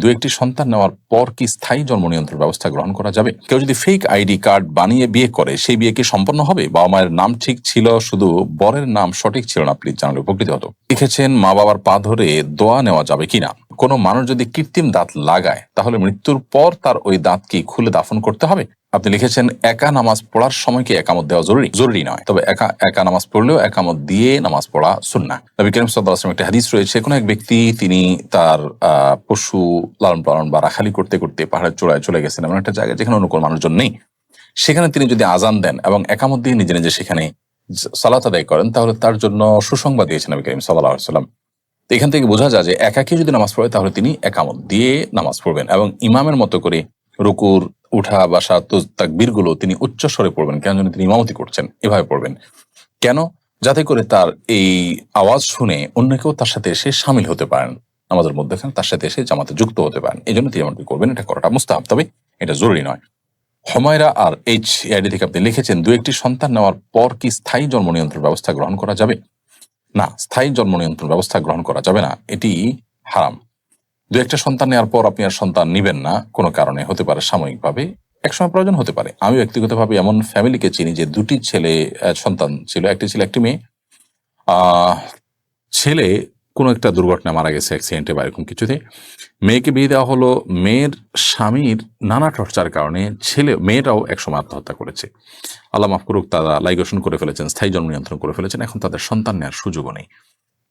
দু একটি সন্তান নেওয়ার পর কি স্থায়ী জন্ম নিয়ন্ত্রণ ব্যবস্থা গ্রহণ করা যাবে? কেউ যদি ফেক আইডি কার্ড বানিয়ে বিয়ে করে, সেই বিয়ে কি সম্পন্ন হবে? বাবা মায়ের নাম ঠিক ছিল, শুধু বরের নাম সঠিক ছিল না প্লিজ জানালে উপকৃত হতো। লিখেছেন, মা বাবার পা ধরে দোয়া নেওয়া যাবে কিনা কোনো মানুষ যদি কৃত্রিম দাঁত লাগায়, তাহলে মৃত্যুর পর তার ওই দাঁত কি খুলে দাফন করতে হবে? আপনি লিখেছেন, একা নামাজ পড়ার সময় কি একামত দেওয়া জরুরি? জরুরি নয়। তবে একা একা নামাজ পড়লেও একামত দিয়ে নামাজ পড়া সুন্না নবী করিম সাল্লাহ একটা হাদিস রয়েছে, কোনো এক ব্যক্তি তিনি তার পশু লালন পালন বা রাখালি করতে করতে পাহাড়ের চূড়ায় চলে গেছেন এমন একটা জায়গায় যেখানে অন্য কোনো মানুষজন নেই। সেখানে তিনি যদি আজান দেন এবং একামত দিয়ে নিজে নিজে সেখানে সালাত আদায় করেন, তাহলে তার জন্য সুসংবাদ দিয়েছেন নবী করিম সাল্লাহ সাল্লাম এখান থেকে বোঝা যায় যে একাকে যদি নামাজ পড়ে, তাহলে তিনি একামত দিয়ে নামাজ পড়বেন এবং ইমামের মতো করে রুকুর উঠা, বাসা তাকবীরগুলো তিনি উচ্চ স্বরে পড়বেন। কেন যেন তিনি ইমামতি করছেন। এভাবে পড়বেন। কেন? যাতে করে তার এই আওয়াজ শুনে অন্য কেউ তার সাথে এসে সামিল হতে পারেন। আমাদের মধ্যেখানে তার সাথে এসে জামাতে যুক্ত হতে পারেন। এই জন্য তিনি করবেন, এটা করাটা মুস্তাহাব। তবে এটা জরুরি নয়। হমায়রা আর এইচ এআইডি থেকে আপনি লিখেছেন, দু একটি সন্তান নেওয়ার পর কি স্থায়ী জন্ম নিয়ন্ত্রণ ব্যবস্থা গ্রহণ করা যাবে? না, স্থায়ী জন্ম নিয়ন্ত্রণ ব্যবস্থা গ্রহণ করা যাবে না। এটি হারাম। দু একটা সন্তান নেওয়ার পর আপনি আর সন্তান নিবেন না, কোনো কারণে, হতে পারে সাময়িকভাবে। একসময় প্রয়োজন হতে পারে। আমি ব্যক্তিগতভাবে এমন ফ্যামিলিকে চিনি যে দুটি ছেলে সন্তান ছিল, একটি ছিল, একটি মেয়ে। ছেলে কোনো একটা দুর্ঘটনায় মারা গেছে অ্যাক্সিডেন্টে বা এরকম কিছুতে। মেয়েকে বিয়ে দেওয়া হলো, মেয়ের স্বামীর নানা টর্চার কারণে ছেলে মেয়েরাও একসময় আত্মহত্যা করেছে। আল্লাহ মাফ করুক, তারা লাইগেশন করে ফেলেছেন, স্থায়ী জন্ম নিয়ন্ত্রণ করে ফেলেছেন, এখন তাদের সন্তান নেওয়ার সুযোগও নেই।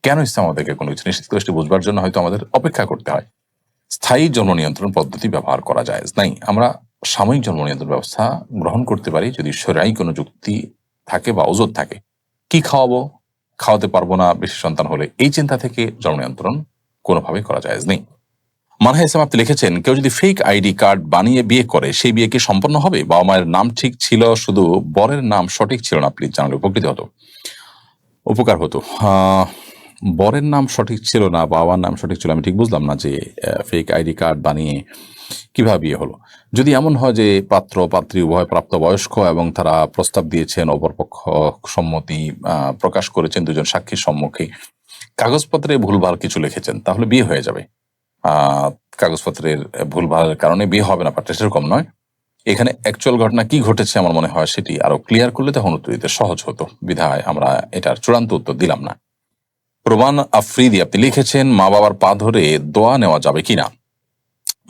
কেন ইসলাম আমাদেরকে কোনো কিছু নিশ্চিত করে বুঝবার জন্য হয়তো আমাদের অপেক্ষা করতে হয়? স্থায়ী জন্ম নিয়ন্ত্রণ পদ্ধতি ব্যবহার করা যায়। নাই, আমরা সাময়িক জন্ম নিয়ন্ত্রণ ব্যবস্থা গ্রহণ করতে পারি যদি সরাই কোনো যুক্তি থাকে বা ওজোর থাকে। কি খাওয়াবো? খাওয়াতে পারব না বেশি সন্তান হলে। এই চিন্তা থেকে জন্ম নিয়ন্ত্রণ কোনোভাবেই করা যায় নেই। মানহা ইসলাম আপনি লিখেছেন, কেউ যদি ফেক আইডি কার্ড বানিয়ে বিয়ে করে, সেই বিয়ে কি সম্পন্ন হবে? বাবা মায়ের নাম ঠিক ছিল, শুধু বরের নাম সঠিক ছিল না প্লিজ জানালে উপকৃত হতো। উপকার হতো। বরের নাম সঠিক ছিল না, বাবার নাম সঠিক ছিল আমি ঠিক বুঝলাম না যে ফেক আইডি কার্ড বানিয়ে কীভাবে বিয়ে হলো। যদি এমন হয় যে পাত্র, পাত্রী উভয় প্রাপ্তবয়স্ক এবং তারা প্রস্তাব দিয়েছেন, অপরপক্ষ সম্মতি প্রকাশ করেছেন, দুজন সাক্ষীর সম্মুখে কাগজপত্রে ভুলভাল কিছু লিখেছেন, তাহলে বিয়ে হয়ে যাবে। কাগজপত্রের ভুলভালের কারণে বিয়ে হবে না ব্যাপারটা সেরকম নয়। এখানে অ্যাকচুয়াল ঘটনা কি ঘটেছে আমার মনে হয় সেটি আরও ক্লিয়ার করলে তখন উত্তর দিতে সহজ হতো। বিধায় আমরা এটার চূড়ান্ত উত্তর দিলাম না। প্রমাণ আফ্রিদি আপনি লিখেছেন, মা বাবার পা ধরে দোয়া নেওয়া যাবে কিনা?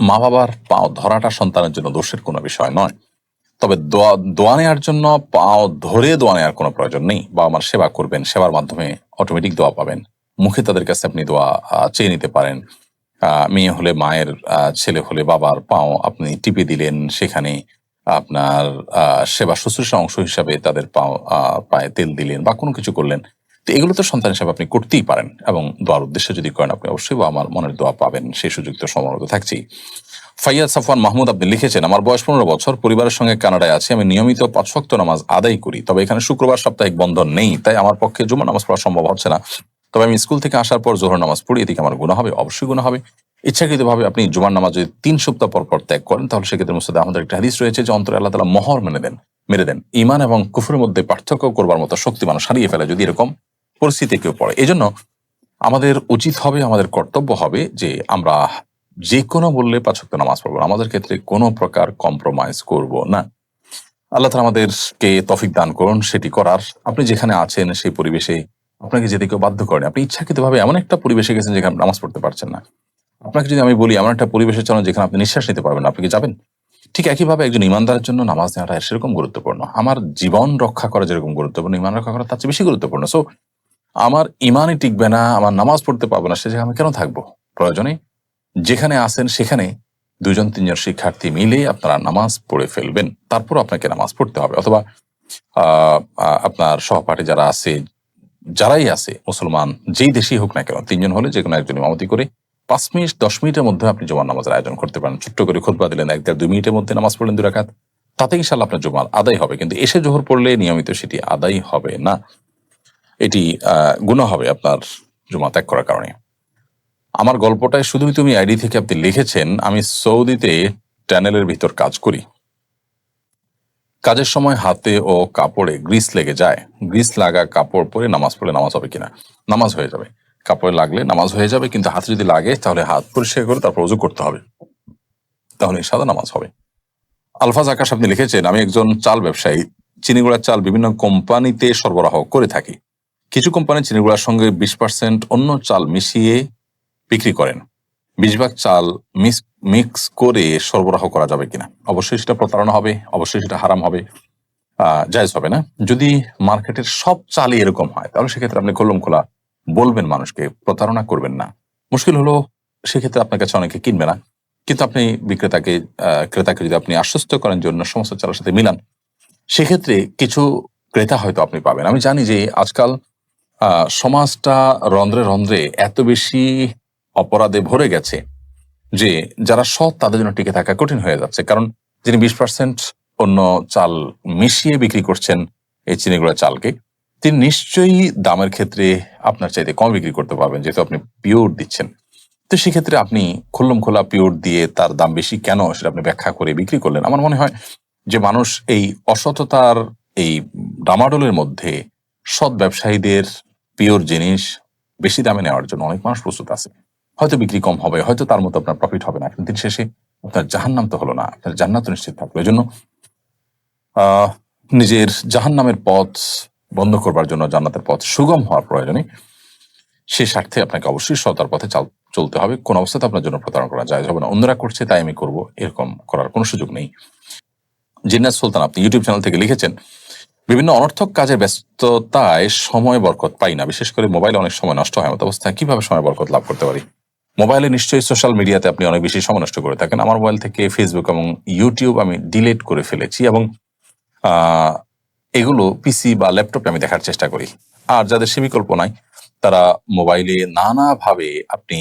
মা বাবার পা ধরাটা সন্তানের জন্য দোষের কোনো বিষয় নয়। তবে দোয়া দোয়া নেওয়ার জন্য পাও ধরে দোয়া নেওয়ার কোনো প্রয়োজন নেই। বাবা মার সেবা করবেন, সেবার মাধ্যমে অটোমেটিক দোয়া পাবেন। মুখে তাদের কাছে আপনি দোয়া চেয়ে নিতে পারেন। মেয়ে হলে মায়ের ছেলে হলে বাবার পাও আপনি টিপে দিলেন, সেখানে আপনার সেবা শুশ্রূষা অংশ হিসাবে তাদের পাও পায়ে তেল দিলেন বা কোনো কিছু করলেন। তো এগুলো তো সন্তান হিসাবে আপনি করতেই পারেন এবং দোয়ার উদ্দেশ্যে যদি করেন, আপনি অবশ্যই আমার মনের দোয়া পাবেন। সেই সুযোগ তো সম্ভবত থাকছেই। ফাইয়াদ সাফওয়ান মাহমুদ আপনি লিখেছেন, আমার বয়স পনেরো বছর, পরিবারের সঙ্গে কানাডায় আছি, আমি নিয়মিত পাঁচ ওয়াক্ত নামাজ আদায় করি। তবে এখানে শুক্রবার সাপ্তাহিক বন্ধ নেই, তাই আমার পক্ষে জুমা নামাজ পড়া সম্ভব হচ্ছে না। তবে আমি স্কুল থেকে আসার পর জোহর নামাজ পড়ি, এদিকে আমার গুণা হবে, অবশ্যই গুণা হবে। ইচ্ছাকৃতভাবে আপনি জুমার নামাজ যদি তিন সপ্তাহ পর পর ত্যাগ করেন, তাহলে সেক্ষেত্রে মুস্তাদা আমাদের একটা হাদিস রয়েছে যে, অন্তরে আল্লাহ তালা মহর মেনে দেন, মেরে দেন। ইমান এবং কুফুরের মধ্যে পার্থক্য করবার মতো শক্তি মানুষ হারিয়ে ফেলে যদি এরকম পরিস্থিতি কেউ পড়ে। এই জন্য আমাদের উচিত হবে, আমাদের কর্তব্য হবে যে আমরা যে কোনো বললে পাঁচক্ত নামাজ পড়ব। আমাদের ক্ষেত্রে কোনো প্রকার কম্প্রোমাইজ করব না। আল্লাহ তালা আমাদেরকে তফিক দান করুন, সেটি করার। আপনি যেখানে আছেন সেই পরিবেশে আপনাকে যেতে কেউ বাধ্য করেন, আপনি ইচ্ছাকৃতভাবে এমন একটা পরিবেশে গেছেন যেখানে নামাজ পড়তে পারছেন না। আপনাকে যদি আমি বলি, এমন একটা পরিবেশে চলেন যেখানে আপনি নিঃশ্বাস নিতে পারবেন আপনি কি যাবেন? ঠিক একইভাবে একজন ইমানদারের জন্য নামাজ নেওয়াটা সেরকম গুরুত্বপূর্ণ। আমার জীবন রক্ষা করা যেরকম গুরুত্বপূর্ণ, ইমান রক্ষা করা তার চেয়ে বেশি গুরুত্বপূর্ণ। সো আমার ইমানই টিকবে না, আমার নামাজ পড়তে পারব না, সে জায়গায় আমি কেন থাকব? প্রয়োজনে যেখানে আসেন সেখানে দুজন তিনজন শিক্ষার্থী মিলে আপনারা নামাজ পড়ে ফেলবেন। তারপর আপনাকে নামাজ পড়তে হবে। অথবা আপনার সহপাঠী যারা আছে, যারাই আছে, মুসলমান, যেই দেশেই হোক না কেন, তিনজন হলে যে কোনো একজন ইমামতি করে পাঁচ মিনিট, দশ মিনিটের মধ্যে আপনি জুমার নামাজের আয়োজন করতে পারেন। ছোট্ট করে খুতবা দিলেন, এক, দেড়, দুই মিনিটের মধ্যে নামাজ পড়লেন দুই রাকাত তাতে ইনশাল্লাহ আপনার জুমার আদায় হবে। কিন্তু এসে জোহর পড়লে নিয়মিত সেটি আদায় হবে না। এটি গুণা হবে আপনার জুমা ত্যাগ করার কারণে। আমার গল্পটায় শুধুই তুমি আইডি থেকে আপনি লিখেছেন, আমি সৌদিতে ট্যানেলের ভিতর কাজ করি। কাজের সময় হাতে ও কাপড়ে গ্রিস লেগে যায়। গ্রিস লাগা কাপড় পরে নামাজ পড়লে নামাজ হবে কিনা? নামাজ হয়ে যাবে। কাপড়ে লাগলে নামাজ হয়ে যাবে, কিন্তু হাতে যদি লাগে, তাহলে হাত পরিষ্কার করে তারপর উজু করতে হবে। তাহলে সাদা নামাজ হবে। আলফাজ আকাশ আপনি লিখেছেন, আমি একজন চাল ব্যবসায়ী। চিনিগুড়ার চাল বিভিন্ন কোম্পানিতে সরবরাহ করে থাকি। কিছু কোম্পানি চিনিগুড়ার সঙ্গে বিশ পার্সেন্ট অন্য চাল মিশিয়ে বিক্রি করেন। বিশ ভাগ চাল মিক্স মিক্স করে সরবরাহ করা যাবে কিনা। অবশ্যই সেটা প্রতারণা হবে, অবশ্যই সেটা হারাম হবে জায়জ হবে না। যদি মার্কেটের সব চালই এরকম হয়, তাহলে সেক্ষেত্রে আপনি কলম খোলা বলবেন মানুষকে, প্রতারণা করবেন না। মুশকিল হলো সেক্ষেত্রে আপনার কাছে অনেকে কিনবে না। কিন্তু আপনি বিক্রেতাকে ক্রেতাকে যদি আপনি আশ্বস্ত করেন জন্য সমস্ত চালের সাথে মিলান, সেক্ষেত্রে কিছু ক্রেতা হয়তো আপনি পাবেন। আমি জানি যে আজকাল সমাজটা রন্ধ্রে রন্ধ্রে এত বেশি অপরাধে ভরে গেছে যে যারা সৎ তাদের জন্য টিকে থাকা কঠিন হয়ে যাচ্ছে। কারণ যিনি বিশ পার্সেন্ট অন্য চাল মিশিয়ে বিক্রি করছেন এই চিনিগুলো চালকে, তিনি নিশ্চয়ই দামের ক্ষেত্রে আপনার চাইতে কম বিক্রি করতে পারবেন, যেহেতু আপনি পিওর দিচ্ছেন। তো সেক্ষেত্রে আপনি খুল্লম খোলা পিওর দিয়ে তার দাম বেশি কেন সেটা আপনি ব্যাখ্যা করে বিক্রি করলেন? আমার মনে হয় যে মানুষ এই অসততার এই ডামাডোলের মধ্যে সৎ ব্যবসায়ীদের পিওর জিনিস বেশি দামে নেওয়ার জন্য অনেক মানুষ প্রস্তুত আছে। হয়তো বিক্রি কম হবে, হয়তো তার মতো আপনার প্রফিট হবে না। কিন্তু দিন শেষে আপনার জাহান্নাম তো হলো না, আপনার জান্নাত নিশ্চিত থাকল। এই জন্য নিজের জাহান্নামের পথ বন্ধ করবার জন্য, জান্নাতের পথ সুগম হওয়ার প্রয়োজনে সে স্বার্থে আপনাকে অবশ্যই সতার পথে চাল- চলতে হবে। কোন অবস্থাতে আপনার জন্য প্রতারণা করা যায় হবে না। অন্যরা করছে, তাই আমি করব। এরকম করার কোনো সুযোগ নেই। জিন্নাত সুলতান, আপনি ইউটিউব চ্যানেল থেকে লিখেছেন বিভিন্ন অনর্থক কাজের ব্যস্ততায় সময় বরকত পাই না। বিশেষ করে মোবাইলে অনেক সময় নষ্ট হয় এমত অবস্থায়। কীভাবে সময় বরকত লাভ করতে পারি? মোবাইলে নিশ্চয়ই সোশ্যাল মিডিয়াতে আপনি অনেক বেশি সময় নষ্ট করে থাকেন। আমার মোবাইল থেকে ফেসবুক এবং ইউটিউব আমি ডিলিট করে ফেলেছি এবং এগুলো পিসি বা ল্যাপটপে আমি দেখার চেষ্টা করি। আর যাদের সে বিকল্প নাই তারা মোবাইলে নানাভাবে আপনি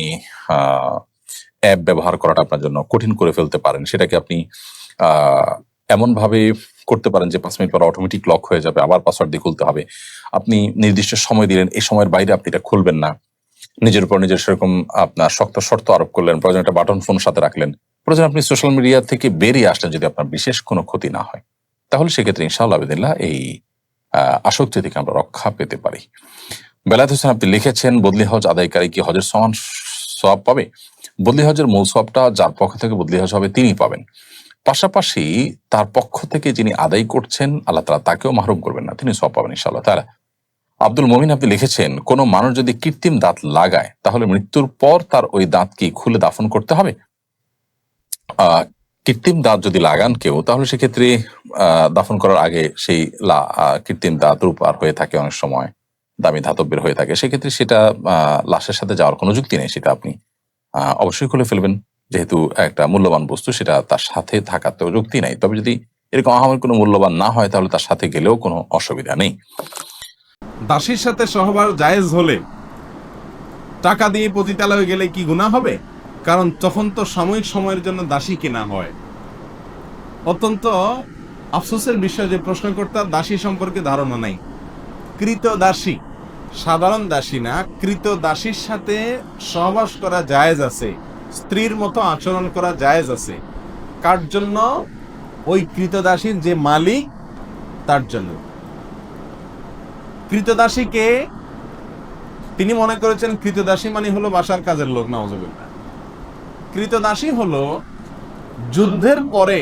অ্যাপ ব্যবহার করাটা আপনার জন্য কঠিন করে ফেলতে পারেন। সেটাকে আপনি আহ, এমন ভাবে করতে পারেন যে পাঁচ মিনিট পর অটোমেটিক লক হয়ে যাবে, আবার পাসওয়ার্ড দিয়ে খুলতে হবে। আপনি নির্দিষ্ট সময় দিলেন, এই সময়ের বাইরে আপনি এটা খুলবেন না। নিজের উপর নিজের সেরকম আপনার শক্ত শর্ত আরোপ করলেন, প্রয়োজন একটা বাটন ফোন সাথে রাখলেন। প্রয়োজন আপনি সোশ্যাল মিডিয়া থেকে বেরিয়ে আসলেন যদি আপনার বিশেষ কোনো ক্ষতি না হয়। তাহলে সেক্ষেত্রে ইনশাআল্লাহ আবেদিল্লাহ এই আসক্তি থেকে আমরা রক্ষা পেতে পারি। বেলায়েত হোসেন, আপনি লিখেছেন, বদলি হজ আদায়কারী কি হজের সমান সব পাবে? বদলি হজের মূল সবটা যার পক্ষ থেকে বদলি হজ হবে তিনি পাবেন। পাশাপাশি তার পক্ষ থেকে যিনি আদায় করছেন, আল্লাহ তালা তাকেও মাহরুম করবেন না, তিনি সব পাবেন ইনশাআল্লাহ। তারা আব্দুল মমিন আপনি লিখেছেন, কোন মানুষ যদি কৃত্রিম দাঁত লাগায়, তাহলে মৃত্যুর পর তার ওই দাঁত কি খুলে দাফন করতে হবে? কৃত্রিম দাঁত যদি লাগান কেউ, তাহলে সেক্ষেত্রে দাফন করার আগে সেই কৃত্রিম দাঁত রূপার হয়ে থাকে অনেক সময়, দামি ধাতব্যের হয়ে থাকে। সেক্ষেত্রে সেটা লাশের সাথে যাওয়ার কোনো যুক্তি নেই সেটা আপনি অবশ্যই খুলে ফেলবেন। যেহেতু একটা মূল্যবান বস্তু, সেটা তার সাথে থাকার তো যুক্তি নাই। তবে যদি এরকম আহামের কোনো মূল্যবান না হয়, তাহলে তার সাথে গেলেও কোনো অসুবিধা নেই। দাসীর সাথে সহবাস জায়েজ হলে টাকা দিয়ে পতিতালয়ে গেলে কি গুনাহ হবে? কারণ তখন তো সাময়িক সময়ের জন্য দাসী কেনা হয়। অত্যন্ত আফসোসের বিষয় যে প্রশ্নকর্তা দাসী সম্পর্কে ধারণা নাই। কৃত দাসী, সাধারণ দাসী না, কৃত দাসীর সাথে সহবাস করা জায়েজ আছে। স্ত্রীর মতো আচরণ করা জায়েজ আছে। কার জন্য? ওই কৃতদাসীর যে মালিক, তার জন্য। কৃতদাসীকে তিনি মনে করেছেন কৃতদাসী মানে হলো বাসার কাজের লোক নওয়াজবিল্লাহ কৃতদাসী হলো যুদ্ধের পরে,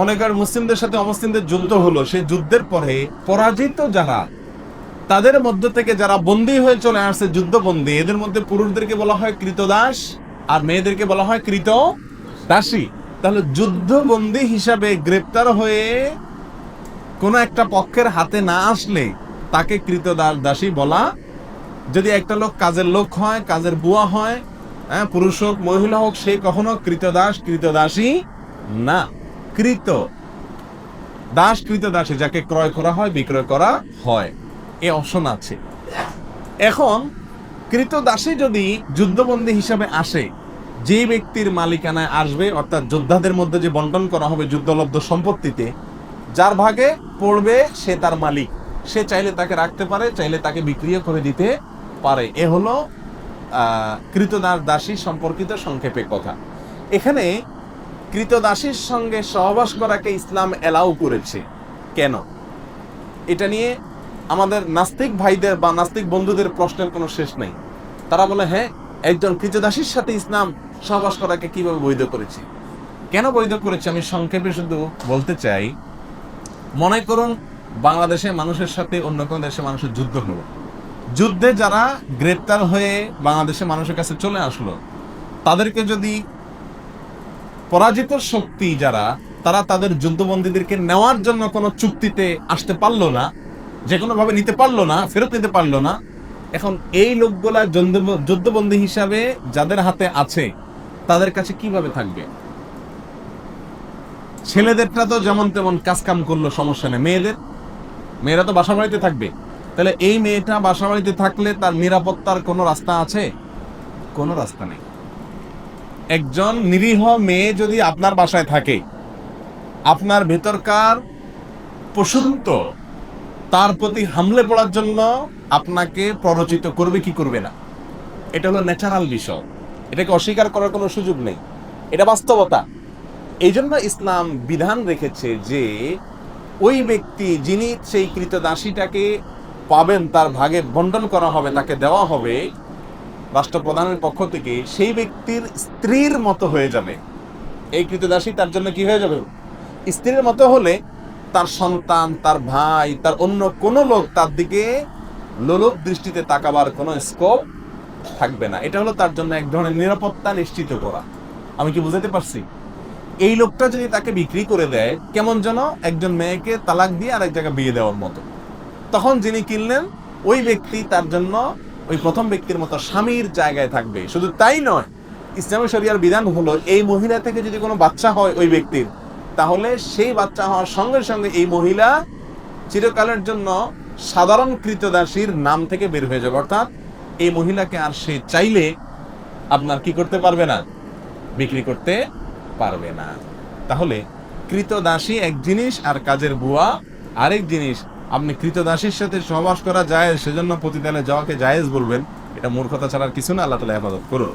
মনে কর মুসলিমদের সাথে অমুসলিমদের যুদ্ধ হলো, সেই যুদ্ধের পরে পরাজিত যারা তাদের মধ্য থেকে যারা বন্দী হয়ে চলে আসছে, যুদ্ধবন্দী, এদের মধ্যে পুরুষদেরকে বলা হয় কৃতদাস আর মেয়েদেরকে বলা হয় কৃত দাসী তাহলে যুদ্ধবন্দী হিসাবে গ্রেপ্তার হয়ে কোনো একটা পক্ষের হাতে না আসলে তাকে কৃতদাস দাসী বলা। যদি একটা লোক কাজের লোক হয়, কাজের বুয়া হয় হ্যাঁ পুরুষ হোক, মহিলা হোক, সে কখনো কৃতদাস, কৃতদাসী না। কৃত দাস কৃতদাসী যাকে ক্রয় করা হয়, বিক্রয় করা হয়। এ অপশন আছে। এখন কৃতদাসী যদি যুদ্ধবন্দী হিসাবে আসে, যে ব্যক্তির মালিকানায় আসবে, অর্থাৎ যোদ্ধাদের মধ্যে যে বন্টন করা হবে যুদ্ধলব্ধ সম্পত্তিতে, যার ভাগে পড়বে সে তার মালিক। সে চাইলে তাকে রাখতে পারে, চাইলে তাকে বিক্রিও করে দিতে পারে। এ হলো কৃতদাস দাসী সম্পর্কিত সংক্ষেপে কথা। এখানে কৃতদাসীর সঙ্গে সহবাস করাকে ইসলাম এলাও করেছে। কেন? এটা নিয়ে আমাদের নাস্তিক ভাইদের বা নাস্তিক বন্ধুদের প্রশ্নের কোনো শেষ নেই। তারা বলে হ্যাঁ একজন কৃতদাসীর সাথে ইসলাম সহবাস করাকে কীভাবে বৈধ করেছে? কেন বৈধ করেছে? আমি সংক্ষেপে শুধু বলতে চাই, মনে করুন বাংলাদেশে মানুষের সাথে অন্য কোনো দেশে মানুষের যুদ্ধ হলো। যুদ্ধে যারা গ্রেপ্তার হয়ে বাংলাদেশে মানুষের কাছে চলে আসলো, তাদেরকে যদি পরাজিত শক্তি যারা, তারা তাদের যুদ্ধবন্দীদেরকে নেওয়ার জন্য কোনো চুক্তিতে আসতে পারল না যে কোনোভাবে নিতে পারল না, ফেরত নিতে পারল না। এখন এই লোকগুলা যুদ্ধ- যুদ্ধবন্দী হিসাবে যাদের হাতে আছে, তাদের কাছে কীভাবে থাকবে? ছেলেদেরটা তো যেমন তেমন কাজ কাম করল, সমস্যা নেই। মেয়েদের? মেয়েরা তো বাসা বাড়িতে থাকবে। তাহলে এই মেয়েটা বাসা বাড়িতে থাকলে তার নিরাপত্তার কোনো রাস্তা আছে? কোনো রাস্তা নেই। একজন নিরীহ মেয়ে যদি আপনার বাসায় থাকে, আপনার ভেতরকার পশুত্ব তার প্রতি হামলে পড়ার জন্য আপনাকে প্ররোচিত করবে কি করবে না। এটা হলো ন্যাচারাল বিষয়। এটাকে অস্বীকার করার কোনো সুযোগ নেই। এটা বাস্তবতা। এই জন্য ইসলাম বিধান রেখেছে যে, ওই ব্যক্তি যিনি সেই কৃতদাসীটাকে পাবেন, তার ভাগে বন্টন করা হবে, তাকে দেওয়া হবে, রাষ্ট্রপ্রধানের পক্ষ থেকে, সেই ব্যক্তির স্ত্রীর মতো হয়ে যাবে। এই কৃতদাসী তার জন্য কি হয়ে যাবে? স্ত্রীর মতো হলে তার সন্তান, তার ভাই, তার অন্য কোনো লোক তার দিকে লোলক দৃষ্টিতে তাকাবার কোনো স্কোপ থাকবে না। এটা হলো তার জন্য এক ধরনের নিরাপত্তা নিশ্চিত করা। আমি কি বুঝাতে পারছি? এই লোকটা যদি তাকে বিক্রি করে দেয়, কেমন যেন একজন মেয়েকে তালাক দিয়ে আরেক জায়গায় বিয়ে দেওয়ার মতো। তখন যিনি কিনলেন, ওই ব্যক্তি তার জন্য ওই প্রথম ব্যক্তির মতো স্বামীর জায়গায় থাকবে। শুধু তাই নয়, ইসলামী শরিয়ার বিধান হলো, এই মহিলা থেকে যদি কোনো বাচ্চা হয় ওই ব্যক্তির তাহলে সেই বাচ্চা হওয়ার সঙ্গে সঙ্গে এই মহিলা চিরকালের জন্য সাধারণ কৃতদাসীর নাম থেকে বের হয়ে যাবে। অর্থাৎ এই মহিলাকে আর সে চাইলে আপনার কি করতে পারবে না? বিক্রি করতে পারবে না। তাহলে কৃতদাসী এক জিনিস আর কাজের বুয়া আরেক জিনিস। আপনি কৃতদাসীর সাথে সহবাস করা যায় সেজন্য প্রতিদানে যাওয়াকে জায়েজ বলবেন। এটা মূর্খতা ছাড়ার কিছু না, আল্লাহ তালা হেফাজত করুন।